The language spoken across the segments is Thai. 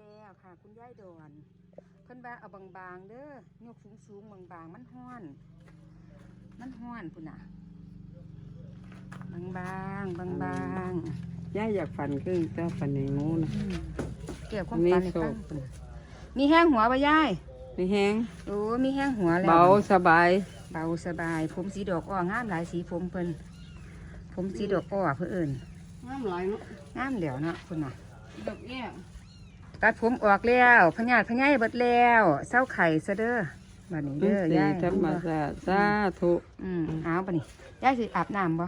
แล้วค่ะ คุณยายดอนเพิ่นว่าเอาบางๆเด้อยกสูงๆบางๆมันฮ้อน มันฮ้อนพุ่นน่ะ บางๆบางย่าอยากฝันคือเจ้าฝันในงูนะๆอืมเกี่ยวกับมีฟันในโชฟัคงพุ่นน่ะมีแห้งหัวปะยายมีแห้งโอ้มีแห้งหัวแล้ว เบาสบาย เบาสบาย ผมสีดอกอ้องามหลายสีผมเพิ่นผมสีดอกอ้อเพื่นเอิญน้ำไหลเนาะงามเดี๋ยวเนาะพุ่นน่ะดอกแก้ว ตัดผมออกแล้วพญาติพญายเบิดแล้วเศร้าไข่ซะเด้อบัดนี้เด้อยายธรรมศาสตร์สาธุอืมเอาบัดนี้ยายสิอาบน้ำบ่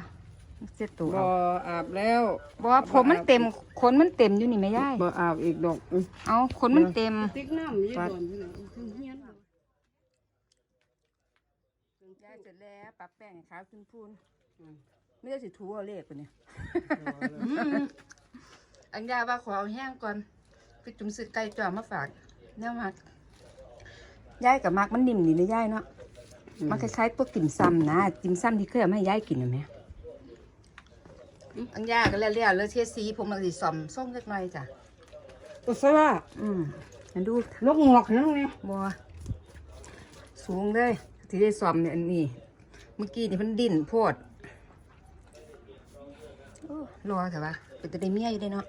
เสร็จตัวบ่เอาอาบแล้วบ่ผมมันเต็มขนมันเต็มอยู่นี่แม่ยายบ่อาบอีกดอกอื้อเอาขนมันเต็มติ๊กน้ำยี่ปัดดอนพี่น้องถึงเฮียนยายเสร็จแล้วปรับแป้งให้ขาวขึ้นพูนอืมไม่ได้สิถูเอาเลขปะเนี่ยอันยาว่าขอเอาแห้งก่อน พี่จุ๋มซื้อไก่จ่อมาฝากแนวมักยายกับมักมันนิ่มดีนะยายเนาะมันคล้ายๆพวกติ่มซำนะติ่มซำที่เคยเอามาให้ยายกินเห็นไหมอันยาก็แล้วๆแล้วเทสีผมมันสิสอมส้มเล็กน้อยจ้ะตัวสว่าอืมอันดูลกงอกนั่นไงบัวสูงเลยที่ได้สอมเนี่ยอันนี้เมื่อกี้นี่มันดิ่นโพดโอ้รอแต่ว่าเป็นตะไดเมียอยู่ได้เนาะ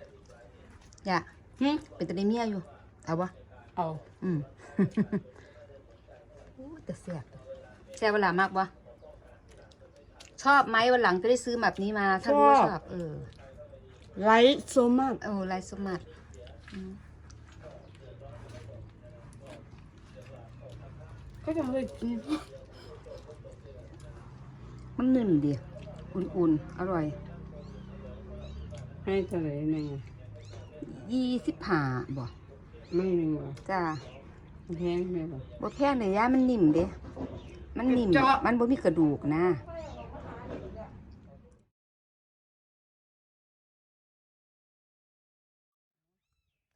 อย่า หึเป็นตะไดเมียอยู่ เอาวะเอาอืมโอ้แต่แซ่บแซ่บเวลามากวะชอบไหมวันหลังจะได้ซื้อแบบนี้มา ถ้ารู้ว่าชอบ เออไหลโซมากโอ้ลายสมัดอืมก็จะเลยกินมันนึ่นดี อุ่นๆ อร่อย ให้เท่าไหร่หนึ่งยี่ สิบห้าบ่ไม่หนึ่งว่ะจ้าแห้งไหมบ่บ่แพงเลยย่ามันนิ่มเด้ มันนิ่มเจาะมันบ่มีกระดูกนะ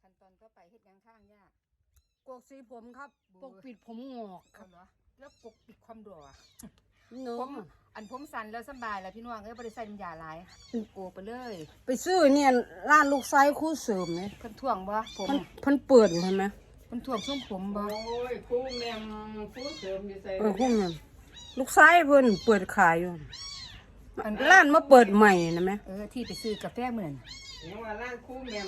ขั้นตอนต่อไปเฮ็ดหยังข้างยากกกสีผมครับโอ้ปยกปิดผมงอกคเอารับเหรอแล้วปกปิดความดัวเนาผมะ อันผมสั่นแล้วสำบายแล้วพี่น้องเอ้ยบ่ได้ใส่น้ำยาหลายโกไปเลยไปซื้อเนี่ยร้านลูกไส้คู่เสริมเนี่ยเพิ่นท่วงบ่ผมมันมันเปิดอยู่ใช่ไหมเพิ่นท่วงช่วงผมบ่โอ้ยคู่แมงคู่เสริมอยู่ใส่เออพวกนั้นลูกไส้เพิ่นเปิดขายอยู่อันร้านมาเปิดใหม่นะไหมเออที่ไปซื้อกาแฟมื้อนั้นยังว่าร้านคู่แมง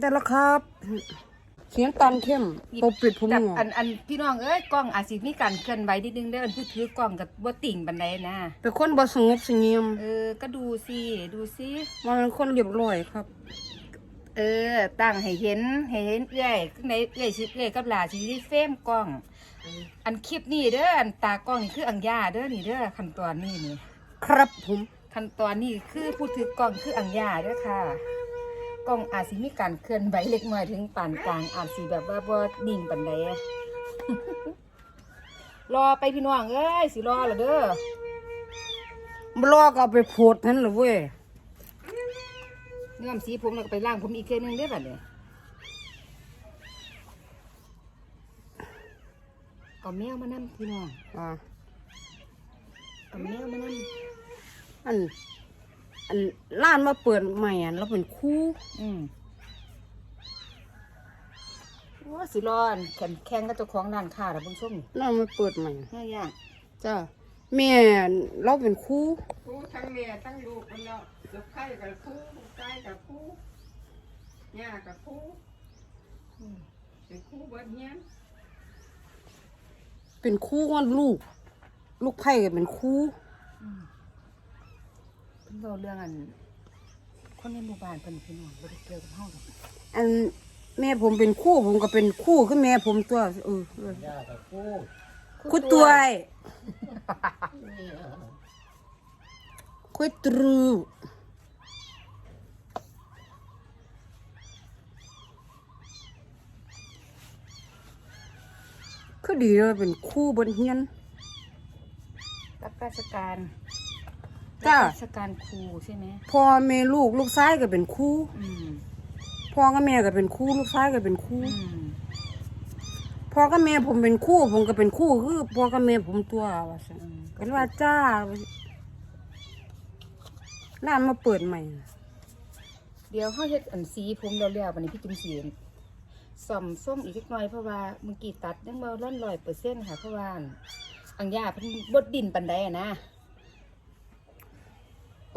แต่ละครับ เสียงตันเข้มปกปิดผมแต่งอกอันอันพี่น้องเอ้ยกล้องอาจสิมีการเคลื่อนไหวนิดนึงเด้ออันผู้ถือกล้องก็บ่ติ่งปานใดนะเป็นคนบ่สงบเสงี่ยมเออก็ดูสิดูสิมันเป็นคนเรียบร้อยครับ เออตั้งให้เห็นให้เห็นเอื้อยข้างในเอื้อยสิเอื้อยกับหลาสิได้เฟรมกล้อง อันคลิปนี้เด้ออันตากล้องนี่คืออังยาเด้อนี่เด้อขั้นตอนนี้นี่ครับผมขั้นตอนนี้คือผู้ถือกล้องคืออังยาเด้อค่ะ กล้องอาจสิมีการเคลื่อนไหวเล็กน้อยถึงปานกลางอาจสิแบบว่าบ่นิ่งปานใดรอไปพี่น้องเอ้ยสิรอเหรอเด้อ บลอกเอาไปโพดนั่นเหรอเว้ยเงื่อมสีผมแล้วก็ไปล้างผมอีกเทื่อนึงเด้อบัดนี้เอาแมวมานั่พี่น้องอ่าเอาแมวมานั่อัน อันร้านมาเปิดใหม่อันเราเป็นคู่อืมว่าสิรอนแข่งแข่งกับเจ้าของร้านค้าแล้วบุญส้มร้านมาเปิดใหม่ง่ายยากจ้าแม่เราเป็นคู่คู่ทั้งแม่ทั้งลูกมันเนาะลูกไข่กับคู่ลูกไก่กับคู่ย่ากับคู่อืมเป็นคู่เบิดเฮียนเป็นคู่ว่าลูก ลูกไผ่ก็เป็นคู่เพิ่น เราเรื่องอัน คนในหมู่บ้านเพิ่นพี่น้องบ่ได้เกี่ยวกับเฮาดอกอันแม่ผมเป็นคู่ผมก็เป็นคู่คือแม่ผมตัวเออเออคู่ตัวไอ้คู่ตรูคือดีเลยเป็นคู่บนเฮียนรับราชการ จ้ารับราชการครูใช่ไหมพ่อแม่ลูกลูกชายก็เป็นคู่อืมพ่อกับแม่ก็เป็นคู่ลูกชายก็เป็นคู่อืมพ่อกับแม่ผมเป็นคู่ผมก็เป็นคู่คือพ่อกับแม่ผมตัวว่าซั่นอืมเป็นว่าจ้าร้านมาเปิดใหม่ เดี๋ยวเขาเฮ็ดอันสีผมแล้วแล้ววันนี้พี่จุ๋มสีส่อมส้มอีกเล็กน้อยเพราะว่าเมื่อกี้ตัดยังบ่ร้อนร้อยเปอร์เซ็นต์ค่ะเพราะว่าอังยาเพิ่นบดดินปันใดอะนะ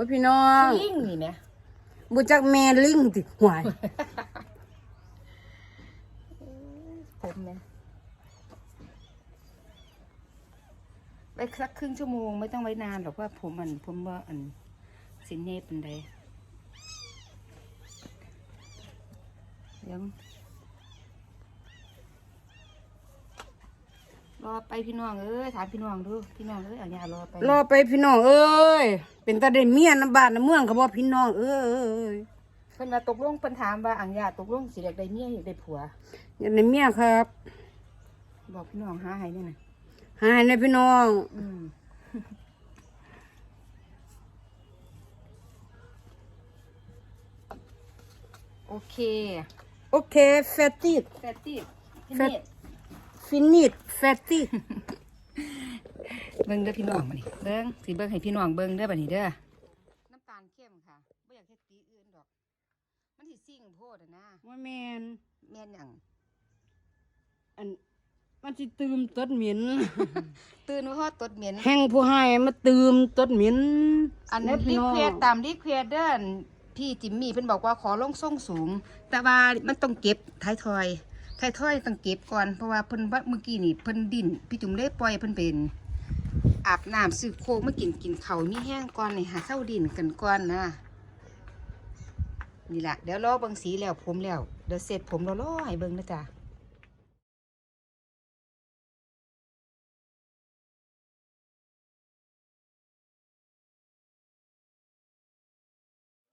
โอ้ยพี่น้องลิงนี่แหมบุจักแม่ลิงติหวายผมเนี่ยไว้สักครึ่งชั่วโมงไม่ต้องไว้นานหรอกว่าผมมันผมว่าอันสินเนปันใดเดี๋ยว รอไปพี่น้องเอ้ยถามพี่น้องดูพี่น้องเอ้ยเอาอย่ารอไปรอไปพี่น้องเอ้ยเป็นตาได้เมียน้ำบ้านน้ำเมืองเขาบอกพี่น้องเอ้ยเพิ่นมาตกลงเพิ่นถามว่าอังยาตกลงสิอยากได้เมียอยากได้ผัว อย่าในเมียครับ บอกพี่น้องหาให้เนี่ยนะหายในพี่น้อง อืมโอเค โอเคแฟตติดแฟตตี้พี่แฟตนี่ ฟินิชแฟตติดเบิ่งเด้อพี่น้องมานี่เบิ่งสิเบิ่งให้พี่น้องเบิ่งเด้อบัดนี้เด้อน้ำตาลเข้มค่ะบ่อยากเฮ็ดสีอื่นดอก มันสิซิ่งโพดอะนะว่าแมนแม่นหยังอันมันสิตืมตดเหม็นตื่นว่าฮอดตดเหม็นแห้งผู้ให้มาตืมตดเหม็นอันแม่รีพี่น้องเควสตามรีเควสเด้อนพี่จิมมี่เพิ่นบอกว่าขอลงส่งสูง แต่ว่ามันต้องเก็บท้ายทอย ท้ายทอยต้องเก็บก่อนเพราะว่าเพิ่นว่าเมื่อกี้นี่เพิ่นดินพี่จุ๋มได้ปล่อยเพิ่นเป็นอาบน้ำซื้อโคกมากินกินเขามีแห้งก่อนนี่หาเศร้าดินกันก่อนนะนี่แหละเดี๋ยวรอเบิ่งสีแล้วผมแล้วเดี๋ยวเสร็จผมแล้วรอให้เบิ่งนะจ๊ะ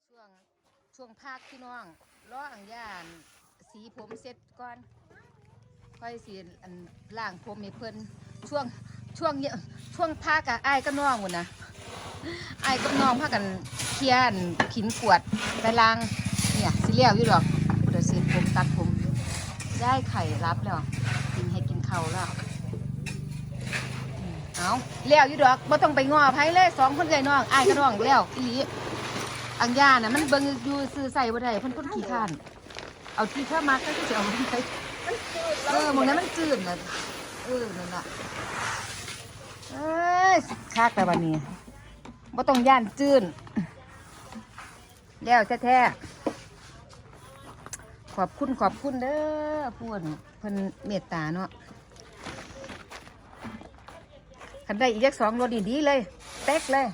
ช่วงช่วงภาคพี่น้องรออังยาน สีผมเสร็จก่อน ค่อยสีอันล่างผมให้เพิ่นช่วงช่วงเนี่ยช่วงภาคอะอ้ายก็น้องหุ่นนะอ้ายกับน้องพากันเคียนขินกวดไปล้างเนี่ยสิเลี้ยวอยู่ดอกเดี๋ยวสร็จผมตัดผมได้ไข่รับแล้วกินให้กินเขาแล้วเอาเลี้ยวอยู่ดอกบ่ต้องไปง้อไผเลยสองคนเลยน้องอ้ายก็น้องแล้วอีหลีอังยาน่ะมันเบิ่งอยู่ซื้อใส่บ่ได้เพิ่นคนขี้ข้าน เอาที่เข้มาก็สิเอาไปเออหมองนั้นมันจืดนะเออนั่นน่ะเอ้ยคักแต่บัดนี้บ่ต้องย่านจืดแล้วแท้ๆขอบคุณขอบคุณเด้อพูนเพิ่นเมตตาเนาะคันได้อีกจักสองรถดีๆเลย เต็กเลย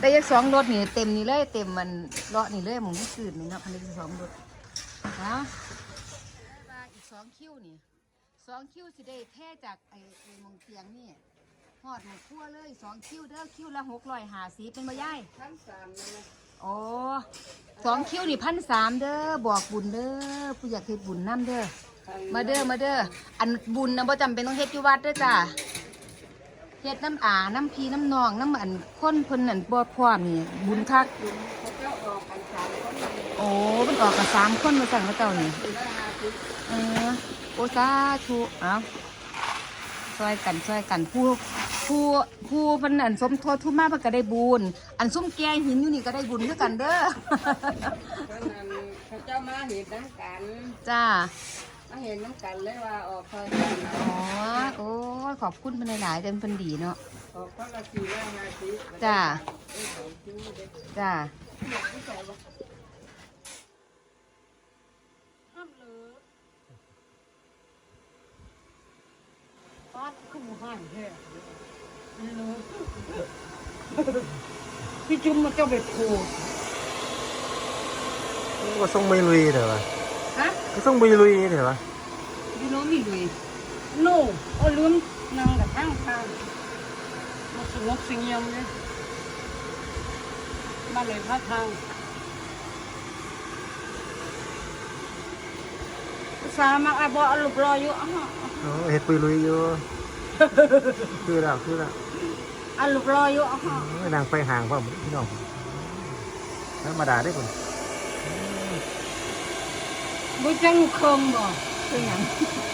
ได้ยักสองรถนี่เต็มนี่เลยเต็มมันเลาะนี่เลยหมุนสืดนี่เนาะพันได้สองรถนะว่าอีกสองคิวนี่สองคิวสิได้แท้จากไอ้ไอ้มงเตียงนี่หอดหมองคั่วเลยสองคิวเด้อคิวละหกร้อยหาสีเป็นมาย่ายท่านสามนั่นนะโอ้สองคิวนี่พันสามเด้อบอกบุญเด้อผู้อยากเฮ็ดบุญน้ำเด้อมาเด้อมาเด้ออันบุญนะบ่จำเป็นต้องเฮ็ดอยู่วัดเด้อจ้า เฮ็ดน้ำอาน้ำพีน้ำนองน้ำอันคนเพิ่นนั่นบ่พร้อมนี่บุญคักเขาเจ้าออกกันสามคนเลยโอ้มันออกกับสามคนมาสั่งพระเจ้านี่สี่ร้อยห้าสิบเออโอสาธุเอาช่วยกันช่วยกันผู้ผู้ผู้เพันอันสมทบทุนมาเพิ่นก็ได้บุญอันซุ้มแกหินอยู่นี่ก็ได้บุญด้วยกันเด้อเพราะนั้นเขาเจ้ามาเห็นน้ำกันจ้า มาเห็นน้ำกันเลยว่าออกคอยกันอ๋อ โอ้ยขอบคุณเพิ่นหลายๆเต็มเพิ่นดีเนาะ ออกคนละสี่ร้อยห้าสิบจ้าเอ้ยสองคิวเด็กจ้าปาดขึ้นห้างแท้พี่จุ๊มมาเจ้าเบ็ดโค ก็ส่งไม่ลุยเถอะวะฮะก็ส่งไม่ลุยเถอะวะพี่น้องมีลุยโน่เอาลืมนั่งกับทางทางมาสงบเสงเงียมเลยมาเลยพระ ทางสามักอาบออลุบรออยู่อะฮะโอ้เฮ็ดปุยลุยอยู่คือแล้วคือแล้วอาลุบรออยู่อะฮะโอ้ยนางไฟห่างพ่อมพี่น้องธรรมดาได้คน บ่จังเครื่องบ่เครื่องหยัง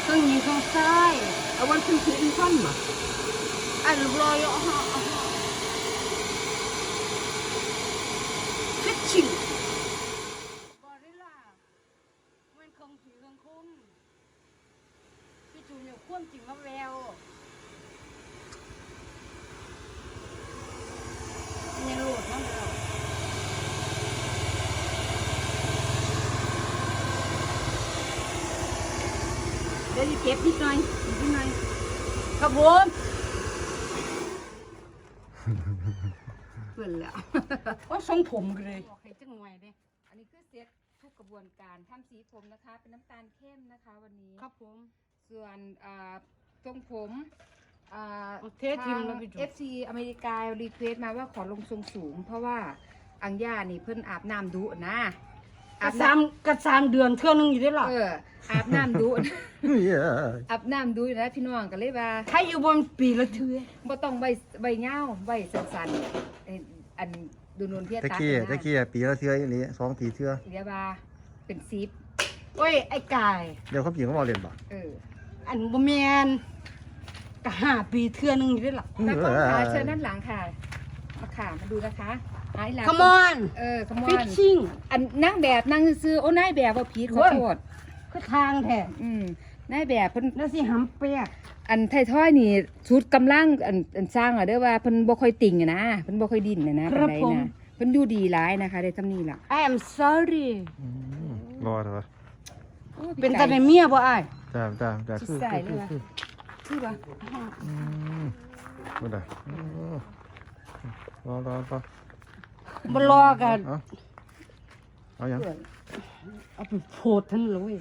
เครื่องหญิงเครื่องชายเอาวันขึ้นคืออีกวันบ่อันรอยอ่ะคิดชิงบ่ได้ล่ะมันคงถือเครื่องคุณพี่จูเนี่ยควบจริงกับแล้ว เดี๋ยวจะเก็บนิดหน่อยนิดหน่อยครับผมเปื่อนแล้วว่าทรงผมเลยบอกให้จังหน่อยเด้อันนี้คือเซ็ตทุกกระบวนการทำสีผมนะคะ เป็นน้ำตาลเข้มนะคะ วันนี้ครับผมส่วนอ่าทรงผมอ่าเอาเทสทิมแล้วพี่จุ๊บเอฟซีอเมริการีเควสมาว่าขอลงทรงสูง เพราะว่าอังย่านี่เพิ่นอาบน้ำดุนะ กระซามกระซามเดือนเท่านึงอยู่ได้หรอเอออาบน้ำดุเฮ้ยอาบน้ำดุอยู่นะพี่น้องก็เลยว่าใครอยู่บนปีละเทือบ่ต้องใบใบเงาใบสั้นๆเอ่ออันดูนนเพียตะตากี้นะตะกี้ปีละเทื่ออีหลีสองปีเทื่อเรียกว่าเป็นซิปโอ้ยไอ้กาย เดี๋ยวเขาผีเขาบอกเรียนบ่เอออันบ่แมนกะห้าปีเทือนึงอยู่ได้หรอ แล้วก็ขาเชิญด้านหลังค่ะมาค่ะมาดูนะคะ ไอ้หลัง Come on เออขมอฟิชนชิ่งอันนั่งแบบนั่งซื้อๆโอ้นายแบบว่าพีดขอเว้ยโทษคือทางแท้อืมนายแบบเพิ่นแล้วสิหำเปียกอันไทยถ้อยนี่ชุดกำลังอันอันสร้างอะเด้อว่าเพิ่นบ่ค่อยติ่งอะนะเพิ่นบ่ค่อยดิ้นอะนะปานใดนะเพิ่นดูดีหลายนะคะได้ทำนี้ล่ะ I am sorry อืมรอเถอะโอ้พี่เป็นไก่ตาในเมียบ่อ้ายจ้าจ้าจ้าชิคือใส่คือเลยคือวะคือคือบ่อืมบ่ได้อืมรอรอรอ บ่รอกันเอาเอายัง เอาไปโพดท่านเลย